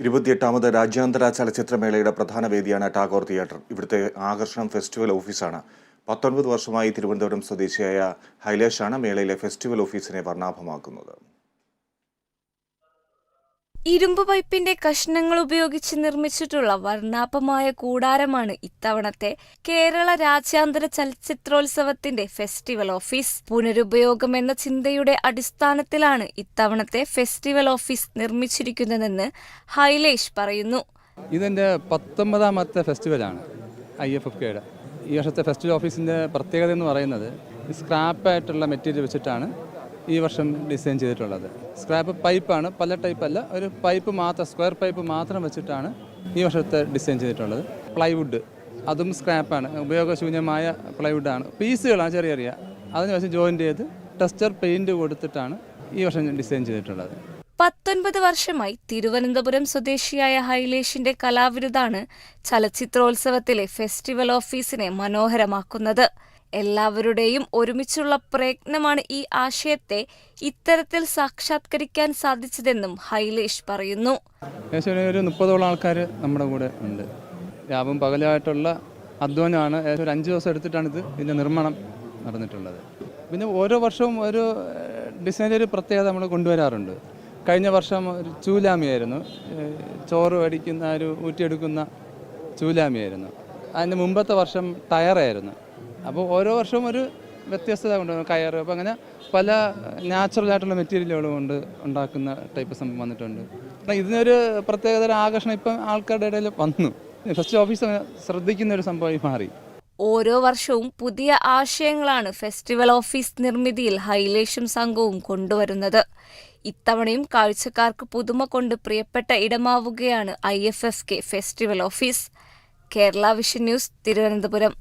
ഇരുപത്തിയെട്ടാമത് രാജ്യാന്തര ചലച്ചിത്രമേളയുടെ പ്രധാന വേദിയാണ് ടാഗോർ തിയേറ്റർ. ഇവിടുത്തെ ആകർഷണം ഫെസ്റ്റിവൽ ഓഫീസാണ്. പത്തൊൻപത് വർഷമായി തിരുവനന്തപുരം സ്വദേശിയായ ഹൈലേഷാണ് മേളയിലെ ഫെസ്റ്റിവൽ ഓഫീസിനെ വർണാഭമാക്കുന്നത്. ഇരുമ്പ് പൈപ്പിന്റെ കഷ്ണങ്ങൾ ഉപയോഗിച്ച് നിർമ്മിച്ചിട്ടുള്ള വർണാഭമായ കൂടാരമാണ് ഇത്തവണത്തെ കേരള രാജ്യാന്തര ചലച്ചിത്രോത്സവത്തിന്റെ ഫെസ്റ്റിവൽ ഓഫീസ്. പുനരുപയോഗം എന്ന ചിന്തയുടെ അടിസ്ഥാനത്തിലാണ് ഇത്തവണത്തെ ഫെസ്റ്റിവൽ ഓഫീസ് നിർമ്മിച്ചിരിക്കുന്നതെന്ന് ഹൈലേഷ് പറയുന്നു. ഇതിന്റെ പത്തൊമ്പതാമത്തെ ഫെസ്റ്റിവലാണ് ഐ എഫ് എഫ് കെയുടെ. ഈ വർഷത്തെ ഫെസ്റ്റിവൽ ഓഫീസിന്റെ പ്രത്യേകത എന്ന് പറയുന്നത് സ്ക്രാപ്പായിട്ടുള്ള മെറ്റീരിയൽ വെച്ചിട്ടാണ് ഈ വർഷം ഡിസൈൻ ചെയ്തിട്ടുള്ളത്. സ്ക്രാപ്പ് പൈപ്പാണ് പല ടൈപ്പ് അല്ല ഒരു പൈപ്പ് മാത്രം സ്ക്വയർ പൈപ്പ് മാത്രം വെച്ചിട്ടാണ് ഈ വർഷത്തെ ഡിസൈൻ ചെയ്തിട്ടുള്ളത്. പ്ലൈവുഡ് അതും സ്ക്രാപ്പാണ് ഉപയോഗശൂന്യമായ പ്ലൈവുഡാണ് പീസുകളാണ് ചെറിയ ചെറിയ. അതിന് വെച്ച് ജോയിന്റ് ചെയ്ത് ടെസ്റ്റർ പെയിന്റ് കൊടുത്തിട്ടാണ് ഈ വർഷം ഡിസൈൻ ചെയ്തിട്ടുള്ളത്. പത്തൊൻപത് വർഷമായി തിരുവനന്തപുരം സ്വദേശിയായ ഹൈലേഷിന്റെ കലാവിരുതാണ് ചലച്ചിത്രോത്സവത്തിലെ ഫെസ്റ്റിവൽ ഓഫീസിനെ മനോഹരമാക്കുന്നത്. എല്ലാവരുടെയും ഒരുമിച്ചുള്ള പ്രയത്നമാണ് ഈ ആശയത്തെ ഇത്തരത്തിൽ സാക്ഷാത്കരിക്കാൻ സാധിച്ചതെന്നും ഹൈലേഷ് പറയുന്നു. ഒരു- മുപ്പതോളം ആൾക്കാർ നമ്മുടെ കൂടെ ഉണ്ട്. രാവും പകലായിട്ടുള്ള അധ്വാനമാണ്. ഏകദേശം ഒരു അഞ്ച് ദിവസം എടുത്തിട്ടാണ് ഇത് ഇതിന്റെ നിർമ്മാണം നടന്നിട്ടുള്ളത്. പിന്നെ ഓരോ വർഷവും ഒരു ഡിസൈനിൽ ഒരു പ്രത്യേകത നമ്മൾ കൊണ്ടുവരാറുണ്ട്. കഴിഞ്ഞ വർഷം ഒരു ചൂലാമിയായിരുന്നു. ചോറ് അടിക്കുന്ന ഒരു ഊറ്റിയെടുക്കുന്ന ചൂലാമിയായിരുന്നു. അതിന് മുമ്പത്തെ വർഷം ടയറായിരുന്നു. അപ്പോൾ ഓരോ വർഷവും ഒരു വ്യത്യസ്തത കൊണ്ടുവരും കയറ് അപ്പോൾ അങ്ങനെ പല നാച്ചുറൽ ആയിട്ടുള്ള മെറ്റീരിയലുകൾ കൊണ്ട് ഉണ്ടാക്കുന്ന ടൈപ്പ് സംഭവം വന്നിട്ടുണ്ട്. അപ്പം ഇതിനൊരു പ്രത്യേകത ഒരു ആകർഷണം ഇപ്പം ആൾക്കാരുടെ ഇടയിൽ വന്നു. ഫസ്റ്റ് ഓഫീസ് ശ്രദ്ധിക്കുന്ന ഒരു സംഭവമായി മാറി. ഓരോ വർഷവും പുതിയ ആശയങ്ങളാണ് ഫെസ്റ്റിവൽ ഓഫീസ് നിർമ്മിതിയിൽ ഹൈലേഷും സംഘവും കൊണ്ടുവരുന്നത്. ഇത്തവണയും കാഴ്ചക്കാർക്ക് പുതുമ കൊണ്ട് പ്രിയപ്പെട്ട ഇടമാവുകയാണ് I festival office Kerala vision news Thiruvananthapuram.